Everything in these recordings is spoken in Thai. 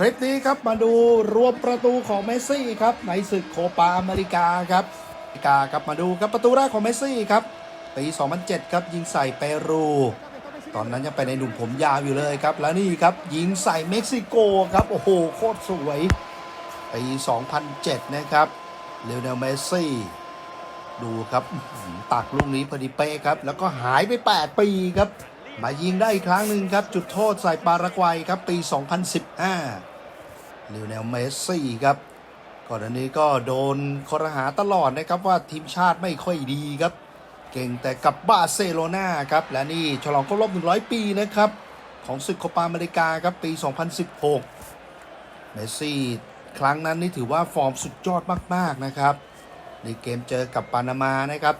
คลิปนี้ครับมาดูรวมประตูของเมสซี่ครับในศึกโคปาอเมริกาครับอเมริกาครับมาดูครับประตูแรกของเมสซี่ครับปี 2007 ครับยิงใส่เปรู ตอนนั้นยังเป็นในหนุ่มผมยาวอยู่เลยครับ แล้วนี่ครับยิงใส่เม็กซิโกครับโอ้โหโคตรสวยปี 2007 นะครับเลโอเนลเมสซี่ ดูครับตักลูกนี้พอดีเป๊ะครับ แล้วก็หายไป 8 ปีครับมายิงได้อีกครั้งหนึ่งครับ จุดโทษใส่ปารากวัยครับ ปี 2015 ลิวเนลเมสซี่ครับ ก่อนอันนี้ก็โดนคอรหาตลอดนะครับว่าทีมชาติไม่ค่อยดีครับ เก่งแต่กับบาร์เซโลนาครับ และนี่ฉลองครบรอบ 100 ปีนะครับ ของศึกโคปาอเมริกาครับปี 2016 เมสซี่ครั้งนั้นนี่ถือว่าฟอร์มสุดยอดมากๆนะครับ ในเกมเจอกับปานามานะครับ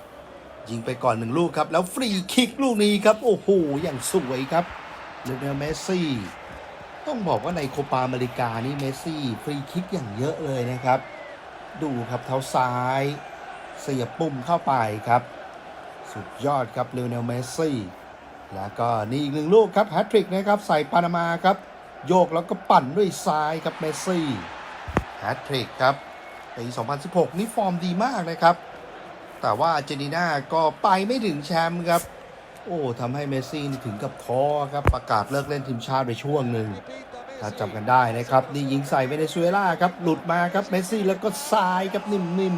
ยิงไปก่อนหนึ่งลูกครับ แล้วฟรีคิกลูกนี้ครับ โอ้โห อย่างสวยครับเลโอเนลเมสซี่ ต้องบอกว่าในโคปาอเมริกานี่เมสซี่ฟรีคิกอย่างเยอะเลยนะครับ ดูครับเท้าซ้าย เสียบปุ่มเข้าไปครับ สุดยอดครับเลโอเนลเมสซี่แล้วก็นี่อีกหนึ่งลูกครับแฮตทริกนะครับใส่ปานามาครับ โยกแล้วก็ปั่นด้วยซ้ายครับเมสซี่แฮตทริกครับปี 2016 นี่ฟอร์มดีมากนะครับ แต่ว่าเจนตินาก็ไปไม่ถึงแชมป์ครับ โอ้ทำให้เมสซี่ถึงกับท้อครับประกาศเลิกเล่นทีมชาติไปช่วงหนึ่งถ้าจำกันได้นะครับ นี่ยิงใส่เวเนซุเอลาครับ หลุดมาครับเมสซี่แล้วก็ซ้ายครับนิ่ม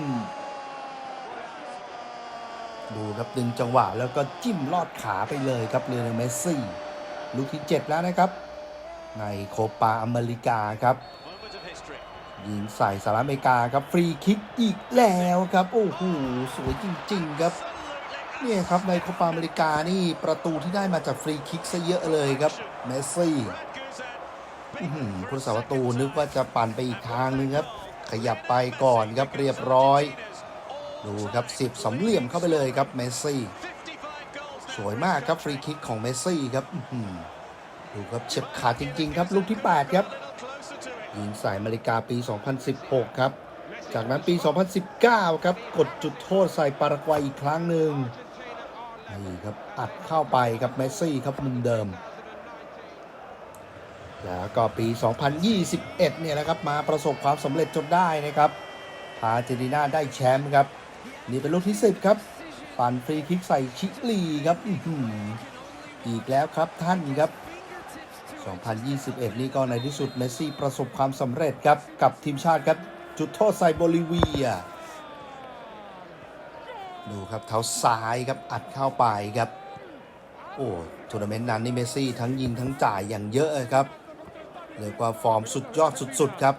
ๆ ดูครับดึงจังหวะแล้วก็จิ้มลอดขาไปเลยครับเรโอเนเมสซี่ ลูกที่ 7 แล้วนะครับ ในโคปาอเมริกาครับ ยิงใส่สหรัฐอเมริกาครับ ฟรีคิกอีกแล้วครับ โอ้โหสวยจริง ๆ ครับ เนี่ยครับในโคปาอเมริกานี่ประตูที่ได้มาจากฟรีคิกซะเยอะเลยครับเมสซี่ Good goose อื้อหือผู้สาประตูนึกว่าจะปั่นไปอีกทางนึงครับ ขยับไปก่อนครับเรียบร้อย ดูครับสิบสำเหลี่ยมเข้าไปเลยครับเมสซี่สวยมากครับฟรีคิกของเมสซี่ครับดูครับเฉียบขาดจริง ๆ ครับ ลูกที่ 8 ครับยิงใส่เมริกาปี 2016 ครับ จากนั้นปี 2019 ครับ กดจุดโทษใส่ปารากวัยอีกครั้งหนึ่ง นี่ครับอัดเข้าไปครับเมสซี่ครับมุมเดิม แล้วก็ปี 2021 เนี่ยนะครับมาประสบความสำเร็จจนได้นะครับพาเจนตินาได้แชมป์ครับ นี่เป็นลูกที่ 10 ครับปั่นฟรีคิกใส่ชิลีครับอีกแล้วครับท่านครับ 2021 นี่ก็ในที่สุดเมสซี่ประสบความสำเร็จครับ กับทีมชาติครับ จุดโทษใส่โบลิเวีย ดูครับเท้าซ้ายครับอัดเข้าไปครับ โอ้ทัวร์นาเมนต์นั้นนี่เมสซี่ทั้งยิงทั้งจ่ายอย่างเยอะครับเรียกว่าฟอร์มสุดยอดสุดๆครับ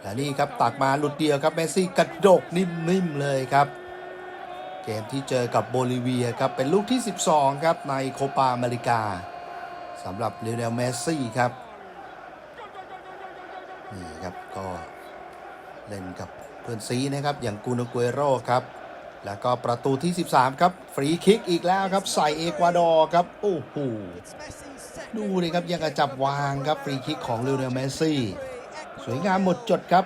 และนี่ครับตักมาหลุดเดียวครับเมสซี่กระดกนิ่มๆเลยครับ เกมที่เจอกับโบลิเวียครับเป็นลูกที่ 12 ครับในโคปาอเมริกาสำหรับลิโอเนลเมสซี่ครับนี่ครับก็เล่นกับเพื่อนซีนะครับอย่างกูน a กโรครับ แล้วก็ประตูที่ 13 ครับ ฟรีคิกอีกแล้วครับ ใส่เอกวาดอร์ครับ โอ้โห ดูเลยครับยังกระจับวางครับ ฟรีคิกของลิโอเนลเมสซี่ สวยงามหมดจดครับ